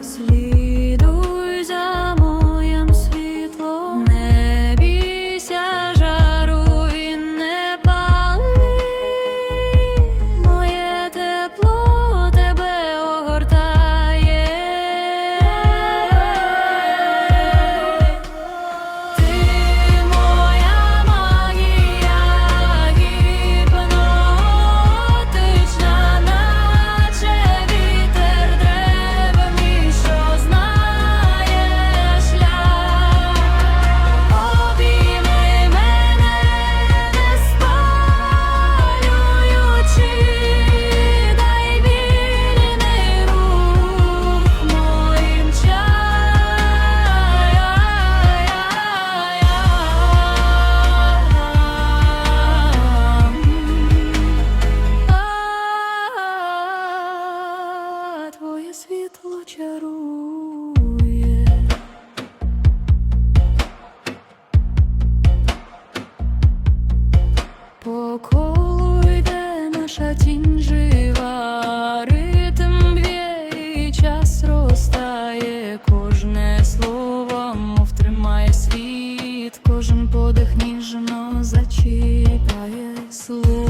тихо soon.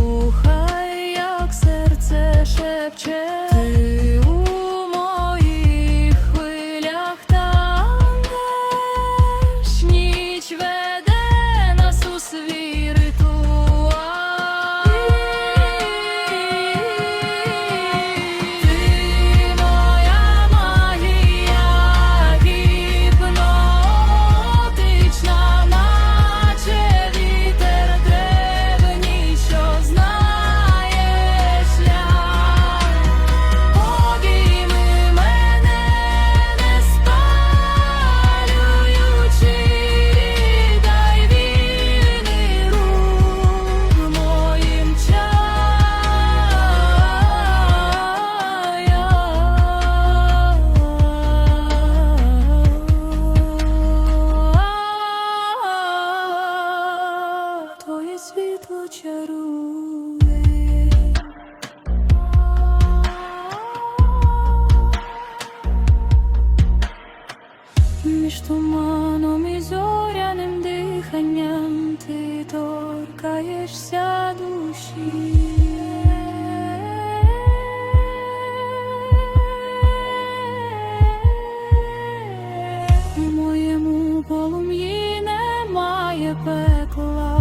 Полум'ї немає пекла,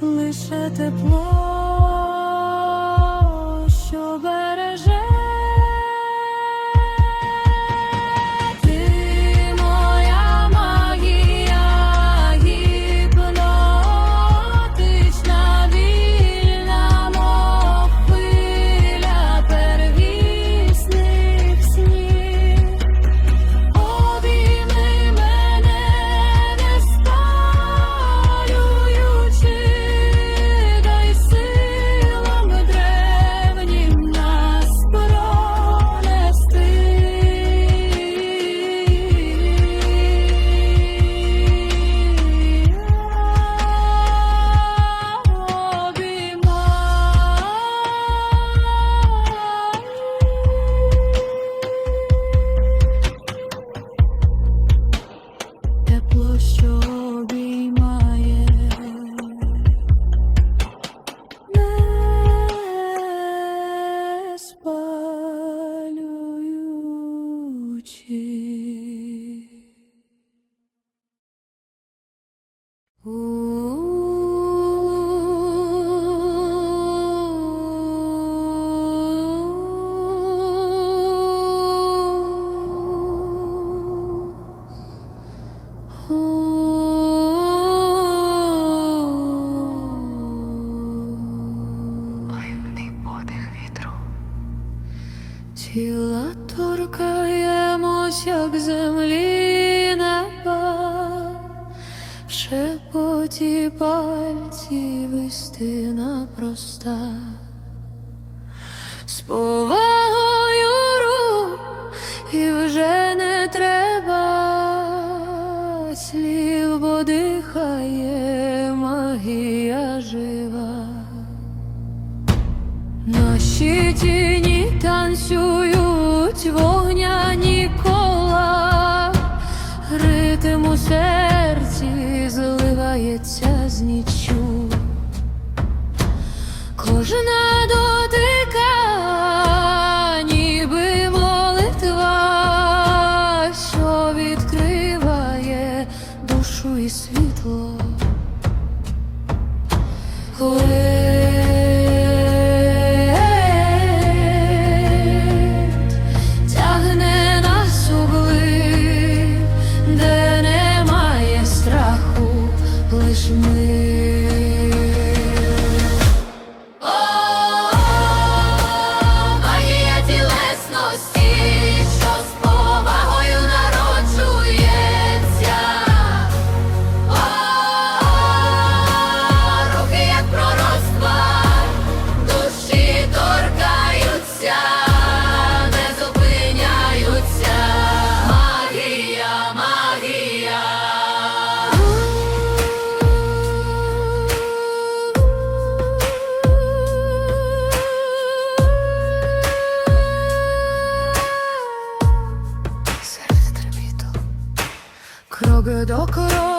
лише тепло, магія жива, Нощі тіні танцюють вогняні кола, ритм у серці зливається з ніч. ми. ぐどころ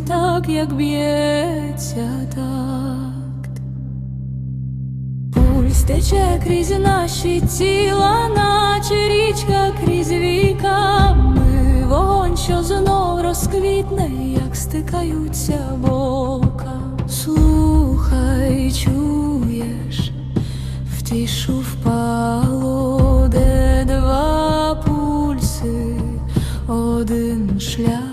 б'ється так, як б'ється такт, пульс тече крізь наші тіла, наче річка крізь віка. Ми вогонь, що знов розквітне, як стикаються бока. Слухай, чуєш, в тишу впало, де два пульси, один шлях.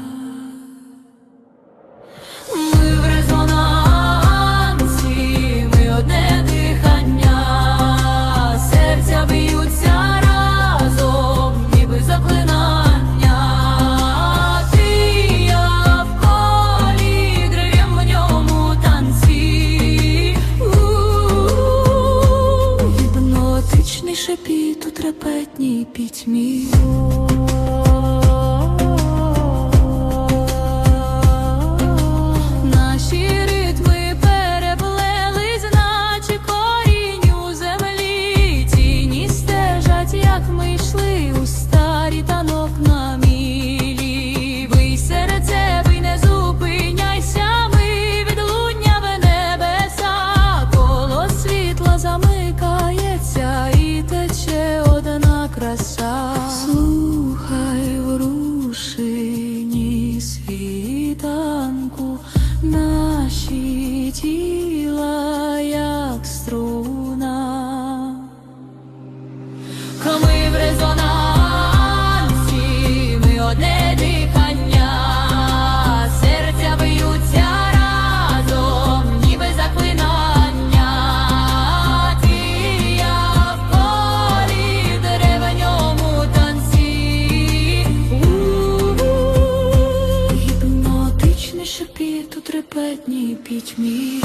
літній пітьмі.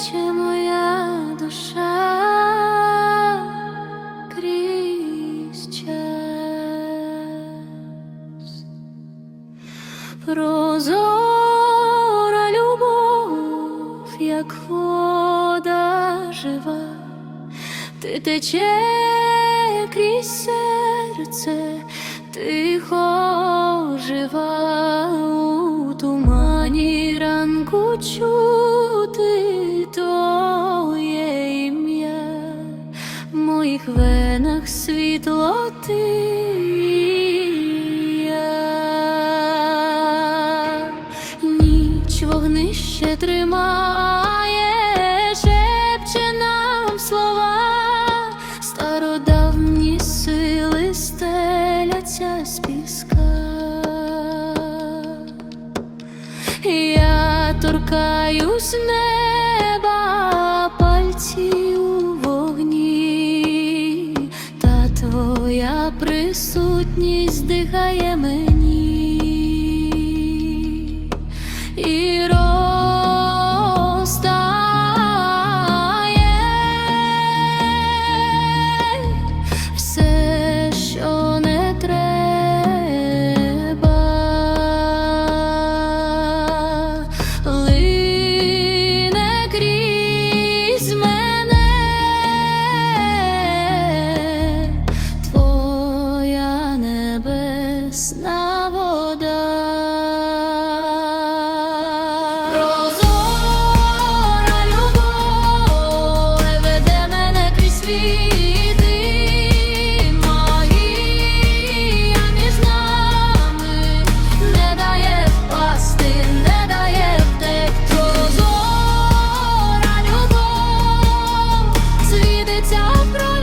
Тече світиться в крові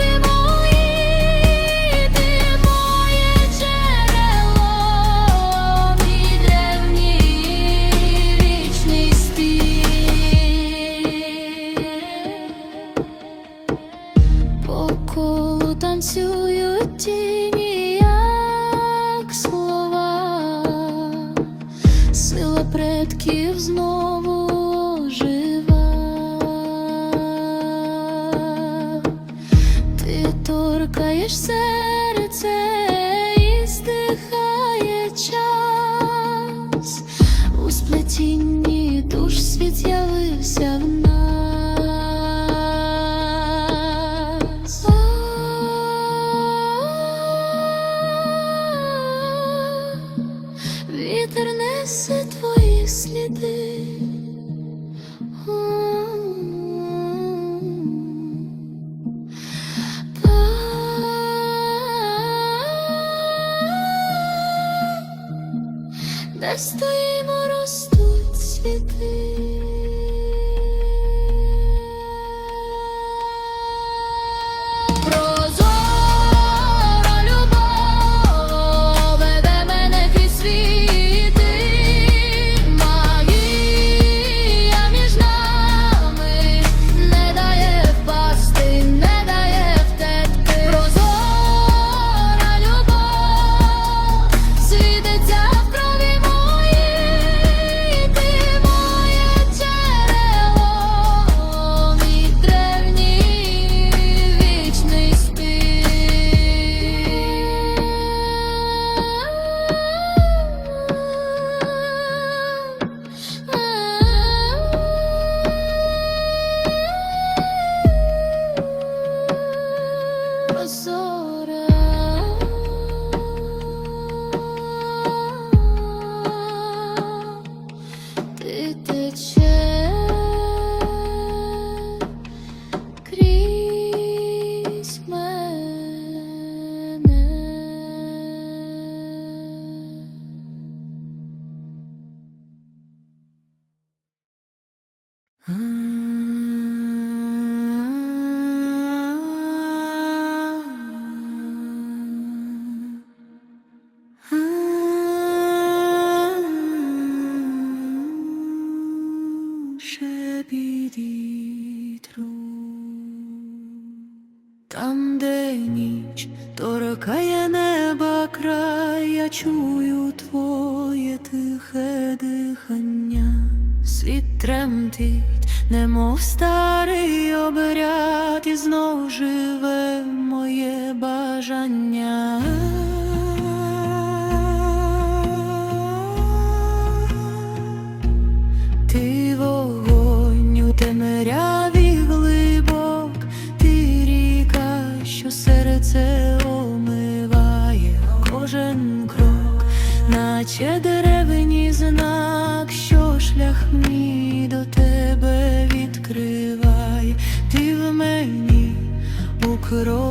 ніч торкає неба край, я чую твоє тихе дихання, світ тремтить, немов старий обряд і знов живе. Good old.